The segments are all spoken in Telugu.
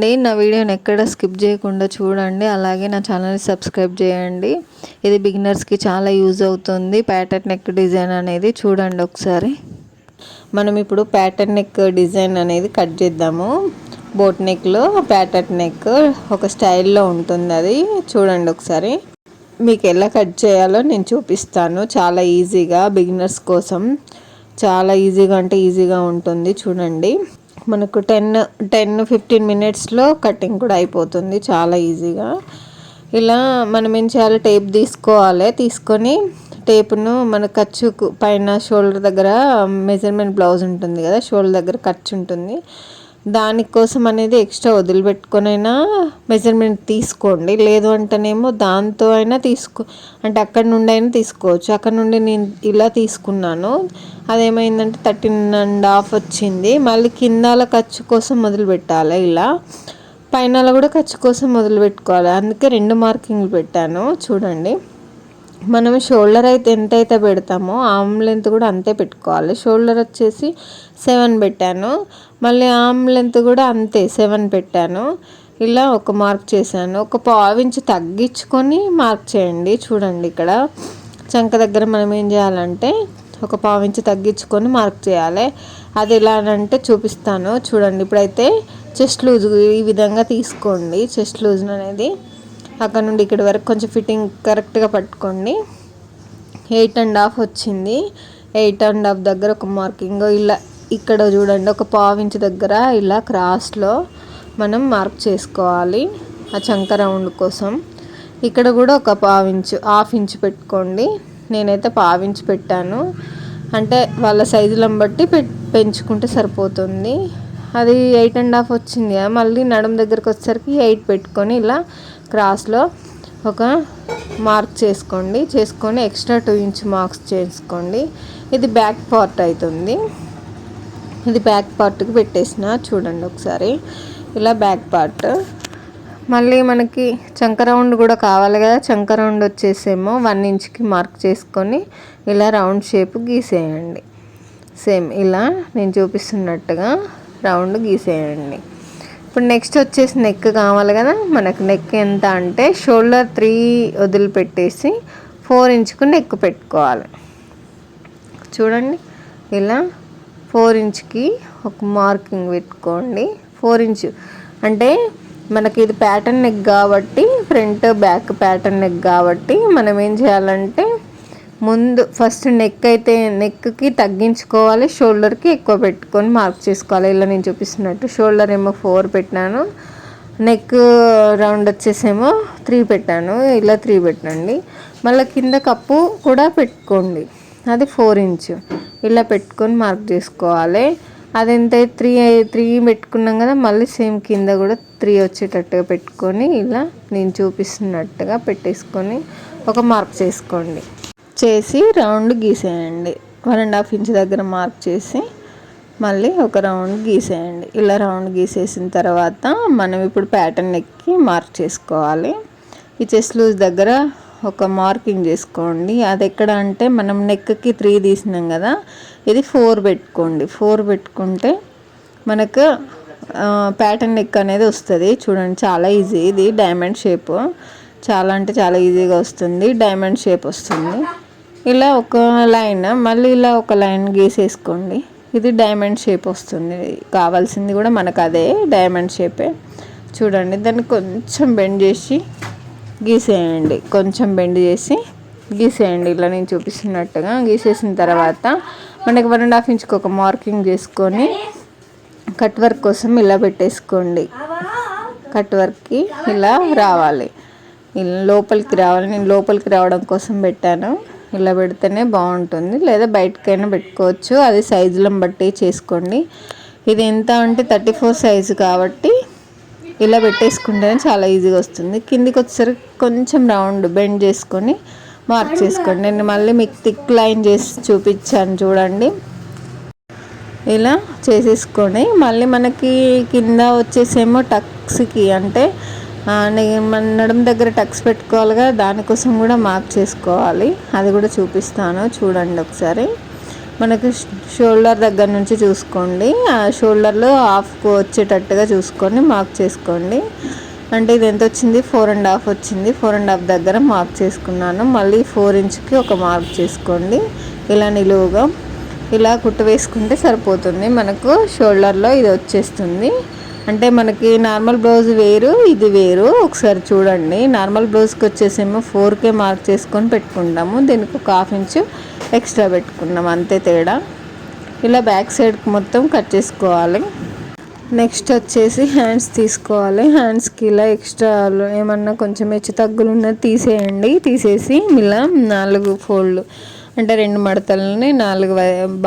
అండి నా వీడియోని ఎక్కడ స్కిప్ చేయకుండా చూడండి. అలాగే నా ఛానల్ని సబ్స్క్రైబ్ చేయండి. ఇది బిగినర్స్కి చాలా యూజ్ అవుతుంది. ప్యాటర్న్ నెక్ డిజైన్ అనేది చూడండి ఒకసారి. మనం ఇప్పుడు ప్యాటర్న్ నెక్ డిజైన్ అనేది కట్ చేద్దాము. బోట్ నెక్లో ప్యాటర్న్ నెక్ ఒక స్టైల్లో ఉంటుంది అది. చూడండి ఒకసారి. మీకు ఎలా కట్ చేయాలో నేను చూపిస్తాను. చాలా ఈజీగా బిగినర్స్ కోసం. చాలా ఈజీగా అంటే ఈజీగా ఉంటుంది. చూడండి. మనకు టెన్ టెన్ ఫిఫ్టీన్ మినిట్స్లో కటింగ్ కూడా అయిపోతుంది చాలా ఈజీగా. ఇలా మనం ఏం చేయాలి? టేప్ తీసుకోవాలి. తీసుకొని టేపును మన ఖర్చుకు పైన షోల్డర్ దగ్గర మెజర్మెంట్ బ్లౌజ్ ఉంటుంది కదా షోల్డర్ దగ్గర ఖర్చు ఉంటుంది. దానికోసం అనేది ఎక్స్ట్రా వదిలిపెట్టుకొనైనా మెజర్మెంట్ తీసుకోండి. లేదు అంటేనేమో దాంతో అయినా తీసుకో అంటే అక్కడ నుండి అయినా తీసుకోవచ్చు. అక్కడ నుండి నేను ఇలా తీసుకున్నాను. అదేమైందంటే థర్టీన్ అండ్ హాఫ్ వచ్చింది. మళ్ళీ కిందాల ఖర్చు కోసం మొదలు పెట్టాలి ఇలా. పైన కూడా ఖర్చు కోసం మొదలు పెట్టుకోవాలి అందుకే రెండు మార్కింగ్లు పెట్టాను. చూడండి. మనం షోల్డర్ అయితే ఎంత అయితే పెడతామో ఆమ్ లెంత్ కూడా అంతే పెట్టుకోవాలి. షోల్డర్ వచ్చేసి సెవెన్ పెట్టాను. మళ్ళీ ఆమ్ లెంత్ కూడా అంతే సెవెన్ పెట్టాను. ఇలా ఒక మార్క్ చేశాను. ఒక పావించి తగ్గించుకొని మార్క్ చేయండి చూడండి ఇక్కడ. చంక దగ్గర మనం ఏం చేయాలంటే ఒక పావించి తగ్గించుకొని మార్క్ చేయాలి. అది ఎలా అంటే చూపిస్తాను. చూడండి ఇప్పుడైతే చెస్ట్ లూజ్ ఈ విధంగా తీసుకోండి. చెస్ట్ లూజ్ అనేది అక్కడ నుండి ఇక్కడ వరకు కొంచెం ఫిట్టింగ్ కరెక్ట్గా పట్టుకోండి. ఎయిట్ అండ్ హాఫ్ వచ్చింది. ఎయిట్ అండ్ హాఫ్ దగ్గర ఒక మార్కింగ్ ఇలా ఇక్కడ చూడండి ఒక పావు దగ్గర ఇలా క్రాస్లో మనం మార్క్ చేసుకోవాలి ఆ చంక రౌండ్ కోసం. ఇక్కడ కూడా ఒక పావు ఇంచు హాఫ్ ఇంచు పెట్టుకోండి. నేనైతే పావు పెట్టాను. అంటే వాళ్ళ సైజులను బట్టి పెంచుకుంటే సరిపోతుంది. అది ఎయిట్ అండ్ హాఫ్ వచ్చింది మళ్ళీ నడుము దగ్గరకు వచ్చేసరికి ఎయిట్ పెట్టుకొని ఇలా క్రాస్లో ఒక మార్క్ చేసుకోండి. చేసుకొని ఎక్స్ట్రా టూ ఇంచ్ మార్క్స్ చేసుకోండి. ఇది బ్యాక్ పార్ట్ అవుతుంది. ఇది బ్యాక్ పార్ట్కి పెట్టేసిన. చూడండి ఒకసారి. ఇలా బ్యాక్ పార్ట్. మళ్ళీ మనకి చంక రౌండ్ కూడా కావాలి కదా. చంక రౌండ్ వచ్చేసేమో వన్ ఇంచ్కి మార్క్ చేసుకొని ఇలా రౌండ్ షేప్ గీసేయండి. సేమ్ ఇలా నేను చూపిస్తున్నట్టుగా రౌండ్ గీసేయండి. ఇప్పుడు నెక్స్ట్ వచ్చేసి నెక్ కావాలి కదా. మనకు నెక్ ఎంత అంటే షోల్డర్ త్రీ వదిలిపెట్టేసి ఫోర్ ఇంచుకు నెక్ పెట్టుకోవాలి. చూడండి. ఇలా ఫోర్ ఇంచ్కి ఒక మార్కింగ్ పెట్టుకోండి. ఫోర్ ఇంచు అంటే మనకి ఇది ప్యాటర్న్ నెక్ కాబట్టి ఫ్రంట్ బ్యాక్ ప్యాటర్న్ నెక్ కాబట్టి మనం ఏం చేయాలంటే ముందు ఫస్ట్ నెక్ అయితే నెక్కి తగ్గించుకోవాలి షోల్డర్కి ఎక్కువ పెట్టుకొని మార్క్ చేసుకోవాలి. ఇలా నేను చూపిస్తున్నట్టు షోల్డర్ ఏమో ఫోర్ పెట్టినాను నెక్ రౌండ్ వచ్చేసేమో త్రీ పెట్టాను. ఇలా త్రీ పెట్టండి. మళ్ళీ కింద కప్పు కూడా పెట్టుకోండి. అది ఫోర్ ఇంచ్. ఇలా పెట్టుకొని మార్క్ చేసుకోవాలి. అది ఎంత త్రీ త్రీ పెట్టుకున్నాం కదా మళ్ళీ సేమ్ కింద కూడా త్రీ వచ్చేటట్టుగా పెట్టుకొని ఇలా నేను చూపిస్తున్నట్టుగా పెట్టేసుకొని ఒక మార్క్ చేసుకోండి. చేసి రౌండ్ గీసేయండి. వన్ అండ్ హాఫ్ ఇంచ్ దగ్గర మార్క్ చేసి మళ్ళీ ఒక రౌండ్ గీసేయండి. ఇలా రౌండ్ గీసేసిన తర్వాత మనం ఇప్పుడు ప్యాటర్న్ ఎక్కి మార్క్ చేసుకోవాలి. ఈ చెస్ట్ లూజ్ దగ్గర ఒక మార్కింగ్ చేసుకోండి. అది ఎక్కడ అంటే మనం నెక్కి త్రీ తీసినాం కదా ఇది ఫోర్ పెట్టుకోండి. ఫోర్ పెట్టుకుంటే మనకు ప్యాటర్న్ నెక్ అనేది వస్తుంది. చూడండి చాలా ఈజీ. ఇది డైమండ్ షేప్. చాలా అంటే చాలా ఈజీగా వస్తుంది. డైమండ్ షేప్ వస్తుంది. ఇలా ఒక లైన్ మళ్ళీ ఇలా ఒక లైన్ గీసేసుకోండి. ఇది డైమండ్ షేప్ వస్తుంది. కావాల్సింది కూడా మనకు అదే డైమండ్ షేపే. చూడండి దాన్ని కొంచెం బెండ్ చేసి గీసేయండి. కొంచెం బెండ్ చేసి గీసేయండి. ఇలా నేను చూపిస్తున్నట్టుగా గీసేసిన తర్వాత మనకి వన్ అండ్ హాఫ్ ఇంచ్కి ఒక మార్కింగ్ చేసుకొని కట్ వర్క్ కోసం ఇలా పెట్టేసుకోండి. కట్ వర్క్కి ఇలా రావాలి. లోపలికి రావాలి. నేను లోపలికి రావడం కోసం పెట్టాను. ఇలా పెడితేనే బాగుంటుంది. లేదా బయటకైనా పెట్టుకోవచ్చు. అది సైజులను బట్టి చేసుకోండి. ఇది ఎంత అంటే థర్టీ ఫోర్ సైజు కాబట్టి ఇలా పెట్టేసుకుంటేనే చాలా ఈజీగా వస్తుంది. కిందికి వచ్చేసరికి కొంచెం రౌండ్ బెండ్ చేసుకొని మార్క్ చేసుకోండి. నేను మళ్ళీ మీకు థిక్ లైన్ చేసి చూపించాను చూడండి. ఇలా చేసేసుకొని మళ్ళీ మనకి కింద వచ్చేసేమో టక్స్కి అంటే మన నడుము దగ్గర టక్స్ పెట్టుకోవాలిగా దానికోసం కూడా మార్క్ చేసుకోవాలి. అది కూడా చూపిస్తాను. చూడండి ఒకసారి. మనకు షోల్డర్ దగ్గర నుంచి చూసుకోండి. ఆ షోల్డర్లో హాఫ్కు వచ్చేటట్టుగా చూసుకొని మార్క్ చేసుకోండి. అంటే ఇది ఎంత వచ్చింది? ఫోర్ అండ్ హాఫ్ వచ్చింది. ఫోర్ అండ్ హాఫ్ దగ్గర మార్క్ చేసుకున్నాను. మళ్ళీ ఫోర్ ఇంచ్కి ఒక మార్క్ చేసుకోండి. ఇలా నిలువుగా. ఇలా కుట్టు వేసుకుంటే సరిపోతుంది. మనకు షోల్డర్లో ఇది వచ్చేస్తుంది. అంటే మనకి నార్మల్ బ్లౌజ్ వేరు ఇది వేరు. ఒకసారి చూడండి. నార్మల్ బ్లౌజ్కి వచ్చేసేమో ఫోర్కే మార్క్ చేసుకొని పెట్టుకుంటాము. దీనికి ఒక హాఫ్ ఇంచు ఎక్స్ట్రా పెట్టుకున్నాం అంతే తేడా. ఇలా బ్యాక్ సైడ్కి మొత్తం కట్ చేసుకోవాలి. నెక్స్ట్ వచ్చేసి హ్యాండ్స్ తీసుకోవాలి. హ్యాండ్స్కి ఇలా ఎక్స్ట్రా ఏమన్నా కొంచెం హెచ్చు తగ్గులు ఉన్నది తీసేయండి. తీసేసి ఇలా నాలుగు ఫోల్డ్ అంటే రెండు మడతలని నాలుగు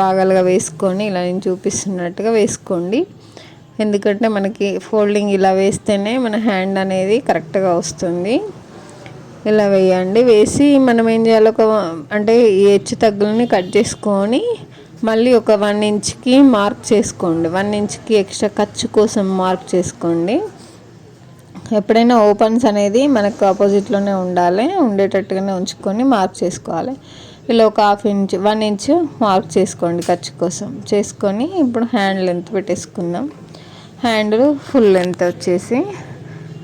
భాగాలుగా వేసుకొని ఇలా నేను చూపిస్తున్నట్టుగా వేసుకోండి. ఎందుకంటే మనకి ఫోల్డింగ్ ఇలా వేస్తేనే మన హ్యాండ్ అనేది కరెక్ట్గా వస్తుంది. ఇలా వేయండి. వేసి మనం ఏం చేయాలి? ఒక అంటే ఈ హెచ్చు తగ్గులని కట్ చేసుకొని మళ్ళీ ఒక వన్ ఇంచ్కి మార్క్ చేసుకోండి. వన్ ఇంచ్కి ఎక్స్ట్రా ఖర్చు కోసం మార్క్ చేసుకోండి. ఎప్పుడైనా ఓపెన్స్ అనేది మనకు ఆపోజిట్లోనే ఉండాలి. ఉండేటట్టుగానే ఉంచుకొని మార్క్ చేసుకోవాలి. ఇలా ఒక half inch one inch mark చేసుకోండి ఖర్చు కోసం. చేసుకొని ఇప్పుడు హ్యాండ్ లెంత్ పెట్టేసుకుందాం. హ్యాండ్ ఫుల్ లెంత్ వచ్చేసి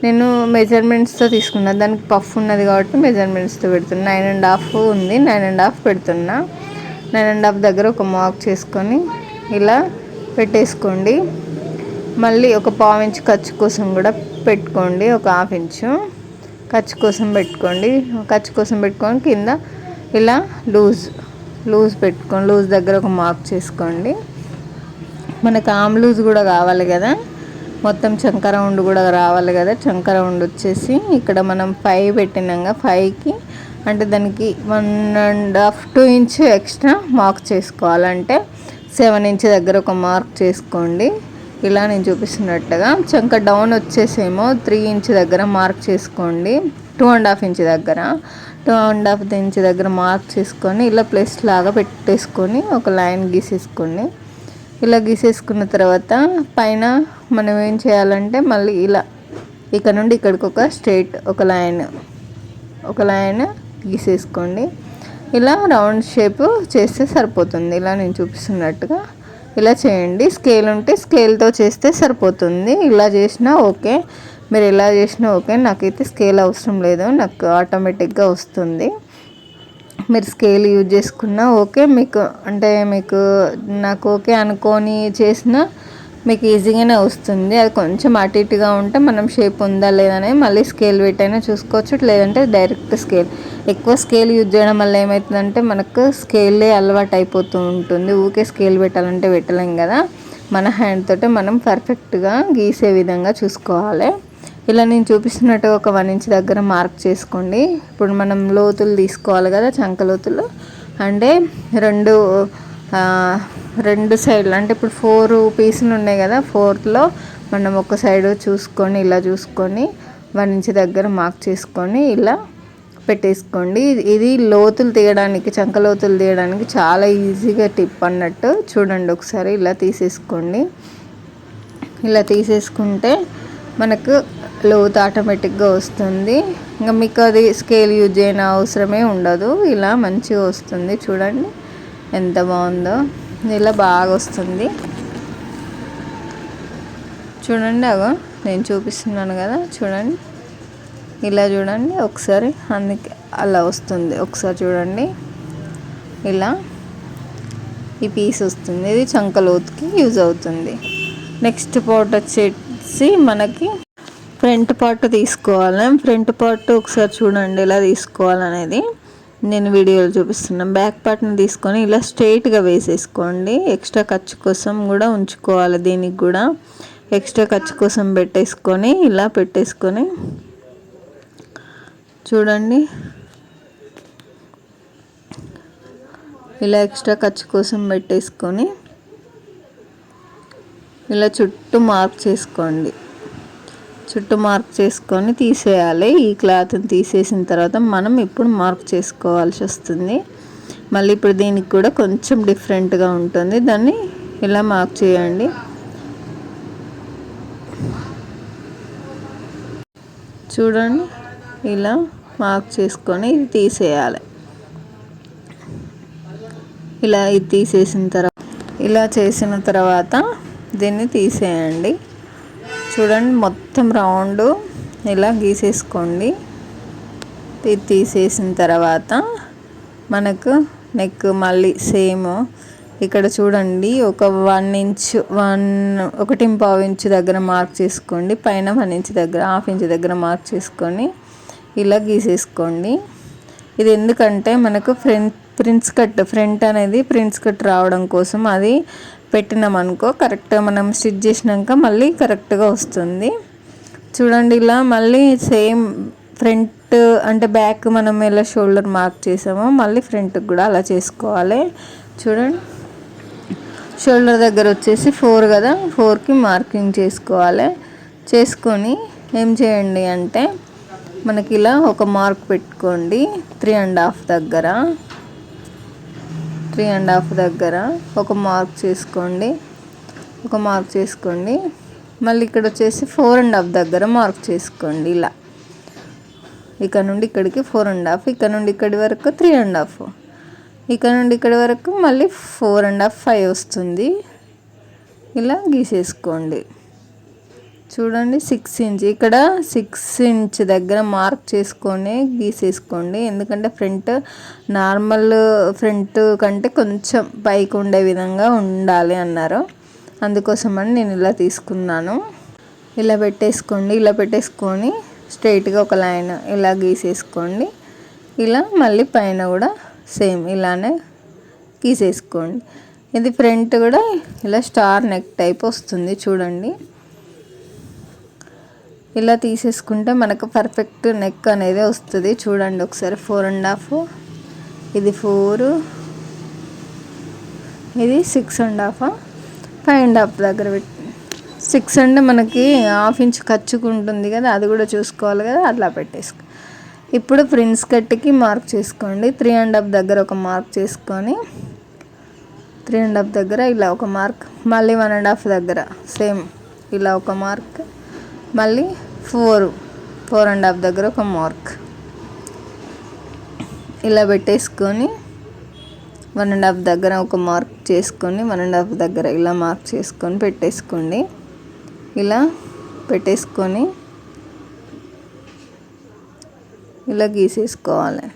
నేను మెజర్మెంట్స్తో తీసుకున్నా. దానికి పఫ్ ఉన్నది కాబట్టి మెజర్మెంట్స్తో పెడుతున్నా. నైన్ అండ్ హాఫ్ ఉంది. నైన్ అండ్ హాఫ్ పెడుతున్నా. నైన్ అండ్ హాఫ్ దగ్గర ఒక మార్క్ చేసుకొని ఇలా పెట్టేసుకోండి. మళ్ళీ ఒక పావు ఇంచ్ ఖర్చు కోసం కూడా పెట్టుకోండి. ఒక హాఫ్ ఇంచు ఖర్చు కోసం పెట్టుకోండి. ఖర్చు కోసం పెట్టుకొని కింద ఇలా లూజ్ లూజ్ పెట్టుకోండి లూజ్ దగ్గర ఒక మార్క్ చేసుకోండి. మనకు ఆమ్ లూజ్ కూడా కావాలి కదా. మొత్తం చంకర ఉండు కూడా రావాలి కదా చంకర ఉండు వచ్చేసి ఇక్కడ మనం ఫైవ్ పెట్టినాక ఫైవ్కి అంటే దానికి one and half two inch extra mark చేసుకోవాలంటే సెవెన్ ఇంచ్ దగ్గర ఒక మార్క్ చేసుకోండి. ఇలా నేను చూపిస్తున్నట్టుగా చంక డౌన్ వచ్చేసేమో త్రీ ఇంచ్ దగ్గర మార్క్ చేసుకోండి. టూ అండ్ హాఫ్ ఇంచ్ దగ్గర. టూ అండ్ హాఫ్ ఇంచ్ దగ్గర మార్క్ చేసుకొని ఇలా ప్లస్ లాగా పెట్టేసుకొని ఒక లైన్ గీసేసుకోండి ఇలా గీసేసుకున్న తర్వాత పైన మనం ఏం చేయాలంటే మళ్ళీ ఇలా ఇక్కడ నుండి ఇక్కడికి ఒక స్ట్రైట్ ఒక లైన్ ఒక లైన్ గీసేసుకోండి. ఇలా రౌండ్ షేప్ చేస్తే సరిపోతుంది. ఇలా నేను చూపిస్తున్నట్టుగా ఇలా చేయండి. స్కేల్ ఉంటే స్కేల్తో చేస్తే సరిపోతుంది. ఇలా చేసినా ఓకే. మీరు ఎలా చేసినా ఓకే. నాకైతే స్కేల్ అవసరం లేదు. నాకు ఆటోమేటిక్గా వస్తుంది. మీరు స్కేల్ యూజ్ చేసుకున్నా ఓకే మీకు అంటే మీకు నాకు ఓకే అనుకొని చేసిన మీకు ఈజీగానే వస్తుంది. అది కొంచెం అటు ఇటుగా ఉంటే మనం షేప్ ఉందా లేదని మళ్ళీ స్కేల్ పెట్టైనా చూసుకోవచ్చు. లేదంటే డైరెక్ట్ స్కేల్. ఎక్కువ స్కేల్ యూజ్ చేయడం వల్ల ఏమవుతుందంటే మనకు స్కేలే అలవాటు అయిపోతూ ఉంటుంది. ఊకే స్కేల్ పెట్టాలంటే పెట్టలేం కదా. మన హ్యాండ్ తోటే మనం పర్ఫెక్ట్గా గీసే విధంగా చూసుకోవాలి. ఇలా నేను చూపిస్తున్నట్టు ఒక వన్ ఇంచ్ దగ్గర మార్క్ చేసుకోండి. ఇప్పుడు మనం లోతులు తీసుకోవాలి కదా చంక లోతులు. అంటే రెండు రెండు సైడ్లు అంటే ఇప్పుడు ఫోర్ పీసులు ఉన్నాయి కదా ఫోర్త్లో మనం ఒక సైడ్ చూసుకొని ఇలా చూసుకొని వన్ ఇంచ్ దగ్గర మార్క్ చేసుకొని ఇలా పెట్టేసుకోండి. ఇది లోతులు తీయడానికి చంక లోతులు తీయడానికి చాలా ఈజీగా టిప్ అన్నట్టు చూడండి ఒకసారి. ఇలా తీసేసుకోండి. ఇలా తీసేసుకుంటే మనకు లోతు ఆటోమేటిక్గా వస్తుంది. ఇంకా మీకు అది స్కేల్ యూజ్ చేయని అవసరమే ఉండదు. ఇలా మంచిగా వస్తుంది. చూడండి ఎంత బాగుందో. ఇలా బాగా వస్తుంది. చూడండి అగో నేను చూపిస్తున్నాను కదా. చూడండి. ఇలా చూడండి. ఒకసారి అందుకే అలా వస్తుంది. ఒకసారి చూడండి. ఇలా ఈ పీస్ వస్తుంది. ఇది చంకలోతుకి యూజ్ అవుతుంది. నెక్స్ట్ పార్ట్ వచ్చేసి మనకి ఫ్రంట్ పార్ట్ తీసుకోవాలి? ఫ్రంట్ పార్ట్ ఒకసారి చూడండి ఇలా తీసుకోవాలనేది. నేను వీడియోలో చూపిస్తున్నాను బ్యాక్ పార్ట్ని తీసుకొని ఇలా స్ట్రైట్గా వేసేసుకోండి. ఎక్స్ట్రా ఖర్చు కోసం కూడా ఉంచుకోవాలి దీనికి కూడా. ఎక్స్ట్రా ఖర్చు కోసం పెట్టేసుకొని ఇలా పెట్టేసుకొని. చూడండి. ఇలా ఎక్స్ట్రా ఖర్చు కోసం పెట్టేసుకొని ఇలా చుట్టూ మార్క్ చేసుకోండి. చుట్టూ మార్క్ చేసుకొని తీసేయాలి. ఈ క్లాత్ని తీసేసిన తర్వాత మనం ఇప్పుడు మార్క్ చేసుకోవాల్సి వస్తుంది. మళ్ళీ ఇప్పుడు దీనికి కూడా కొంచెం డిఫరెంట్గా ఉంటుంది. దాన్ని ఇలా మార్క్ చేయండి. చూడండి. ఇలా మార్క్ చేసుకొని ఇది తీసేయాలి. ఇలా ఇది తీసేసిన తర్వాత ఇలా చేసిన తర్వాత దీన్ని తీసేయండి. చూడండి మొత్తం రౌండ్ ఇలా గీసేసుకోండి. ఇది తీసేసిన తర్వాత మనకు నెక్ మళ్ళీ సేమ్ ఇక్కడ చూడండి ఒక వన్ ఇంచ్ వన్ ఒకటి పావు ఇంచ్ దగ్గర మార్క్ చేసుకోండి. పైన వన్ ఇంచ్ దగ్గర హాఫ్ ఇంచ్ దగ్గర మార్క్ చేసుకొని ఇలా గీసేసుకోండి. ఇది ఎందుకంటే మనకు ఫ్రంట్ ప్రిన్స్ కట్ ఫ్రంట్ అనేది ప్రిన్స్ కట్ రావడం కోసం అది పెట్టినాం అనుకో కరెక్ట్గా మనం స్టిచ్ చేసినాక మళ్ళీ కరెక్ట్గా వస్తుంది. చూడండి ఇలా మళ్ళీ సేమ్ ఫ్రంట్ అంటే బ్యాక్ మనం ఎలా షోల్డర్ మార్క్ చేసామో మళ్ళీ ఫ్రంట్కి కూడా అలా చేసుకోవాలి. చూడండి. షోల్డర్ దగ్గర వచ్చేసి ఫోర్ కదా ఫోర్కి మార్కింగ్ చేసుకోవాలి. చేసుకొని ఏం చేయండి అంటే మనకి ఇలా ఒక మార్క్ పెట్టుకోండి త్రీ అండ్ హాఫ్ దగ్గర. త్రీ అండ్ హాఫ్ దగ్గర ఒక మార్క్ చేసుకోండి. ఒక మార్క్ చేసుకోండి. మళ్ళీ ఇక్కడ వచ్చేసి ఫోర్ అండ్ హాఫ్ దగ్గర మార్క్ చేసుకోండి ఇలా. ఇక్కడ నుండి ఇక్కడికి ఫోర్ అండ్ హాఫ్ ఇక్కడ నుండి ఇక్కడి వరకు త్రీ అండ్ హాఫ్. ఇక్కడ నుండి ఇక్కడి వరకు మళ్ళీ ఫోర్ అండ్ హాఫ్ ఫైవ్ వస్తుంది. ఇలా గీసేసుకోండి. చూడండి సిక్స్ ఇంచ్ ఇక్కడ సిక్స్ ఇంచ్ దగ్గర మార్క్ చేసుకొని గీసేసుకోండి. ఎందుకంటే ఫ్రంట్ నార్మల్ ఫ్రంట్ కంటే కొంచెం పైకి ఉండే విధంగా ఉండాలి అన్నారు. అందుకోసమని నేను ఇలా తీసుకున్నాను. ఇలా పెట్టేసుకోండి ఇలా పెట్టేసుకొని స్ట్రైట్గా ఒక లైన్ ఇలా గీసేసుకోండి. ఇలా మళ్ళీ పైన కూడా సేమ్ ఇలానే గీసేసుకోండి. ఇది ఫ్రంట్ కూడా ఇలా స్టార్ నెక్ టైప్ వస్తుంది చూడండి. ఇలా తీసేసుకుంటే మనకు పర్ఫెక్ట్ నెక్ అనేది వస్తుంది. చూడండి ఒకసారి ఫోర్ అండ్ హాఫ్ ఇది ఫోర్ ఇది six and half five and half దగ్గర పెట్టి సిక్స్ అంటే మనకి హాఫ్ ఇంచ్ ఖర్చుకుంటుంది కదా అది కూడా చూసుకోవాలి కదా అట్లా పెట్టేసుకో. ఇప్పుడు ప్రిన్స్ కట్కి మార్క్ చేసుకోండి. త్రీ అండ్ హాఫ్ దగ్గర ఒక మార్క్ చేసుకొని త్రీ అండ్ హాఫ్ దగ్గర ఇలా ఒక మార్క్ మళ్ళీ వన్ అండ్ హాఫ్ దగ్గర సేమ్ ఇలా ఒక మార్క్ మళ్ళీ ఫోర్ ఫోర్ అండ్ హాఫ్ దగ్గర ఒక మార్క్. ఇలా పెట్టేసుకొని వన్ అండ్ హాఫ్ దగ్గర ఒక మార్క్ చేసుకొని వన్ అండ్ హాఫ్ దగ్గర ఇలా మార్క్ చేసుకొని పెట్టేసుకోండి. ఇలా పెట్టేసుకొని ఇలా గీసేసుకోవాలి.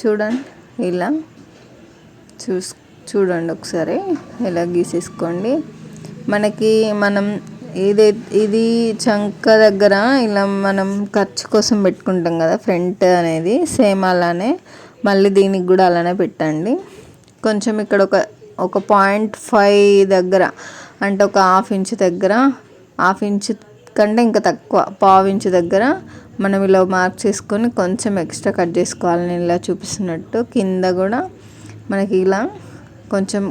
చూడండి ఇలా చూస్ చూడండి ఒకసారి ఇలా గీసేసుకోండి. మనకి మనం ఇది ఇది చంక దగ్గర ఇలా మనం ఖర్చు కోసం పెట్టుకుంటాం కదా ఫ్రంట్ అనేది సేమ్ అలానే. మళ్ళీ దీనికి కూడా అలానే పెట్టండి. కొంచెం ఇక్కడ ఒక ఒక పాయింట్ ఫైవ్ దగ్గర అంటే ఒక హాఫ్ ఇంచ్ దగ్గర హాఫ్ ఇంచ్ కంటే ఇంకా తక్కువ పావు ఇంచ్ దగ్గర మనం ఇలా మార్క్ చేసుకొని కొంచెం ఎక్స్ట్రా కట్ చేసుకోవాలి నేను ఇలా చూపిస్తున్నట్టు. కింద కూడా మనకి ఇలా కొంచెం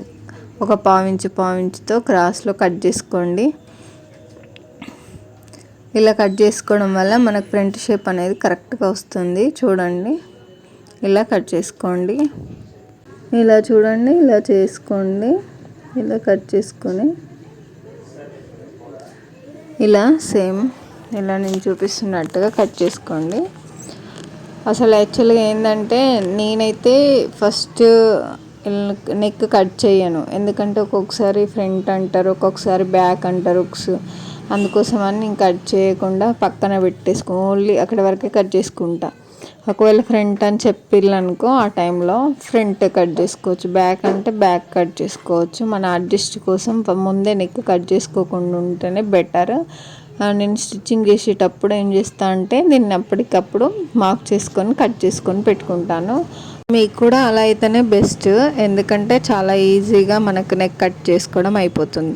ఒక పావు ఇంచు పావు ఇంచుతో క్రాస్లో కట్ చేసుకోండి. ఇలా కట్ చేసుకోవడం వల్ల మనకు ఫ్రంట్ షేప్ అనేది కరెక్ట్గా వస్తుంది. చూడండి. ఇలా కట్ చేసుకోండి. ఇలా చూడండి. ఇలా చేసుకోండి. ఇలా కట్ చేసుకొని. ఇలా సేమ్ ఇలా నేను చూపిస్తున్నట్టుగా కట్ చేసుకోండి. అసలు యాక్చువల్గా ఏంటంటే నేనైతే ఫస్ట్ నెక్ కట్ చేయను. ఎందుకంటే ఒక్కొక్కసారి ఫ్రంట్ అంటారు ఒక్కొక్కసారి బ్యాక్ అంటారు. అందుకోసం అని నేను కట్ చేయకుండా పక్కన పెట్టేసుకో ఓన్లీ అక్కడ వరకే కట్ చేసుకుంటా. ఒకవేళ ఫ్రంట్ అని చెప్పిల్లనుకో ఆ టైంలో ఫ్రంట్ కట్ చేసుకోవచ్చు. బ్యాక్ అంటే బ్యాక్ కట్ చేసుకోవచ్చు. మన అడ్జస్ట్ కోసం ముందే నెక్ కట్ చేసుకోకుండా ఉంటేనే బెటర్. నేను స్టిచ్చింగ్ చేసేటప్పుడు ఏం చేస్తా అంటే దీన్ని అప్పటికప్పుడు మార్క్ చేసుకొని కట్ చేసుకొని పెట్టుకుంటాను. మీకు కూడా అలా అయితేనే బెస్ట్. ఎందుకంటే చాలా ఈజీగా మనకు నెక్ కట్ చేసుకోవడం అయిపోతుంది.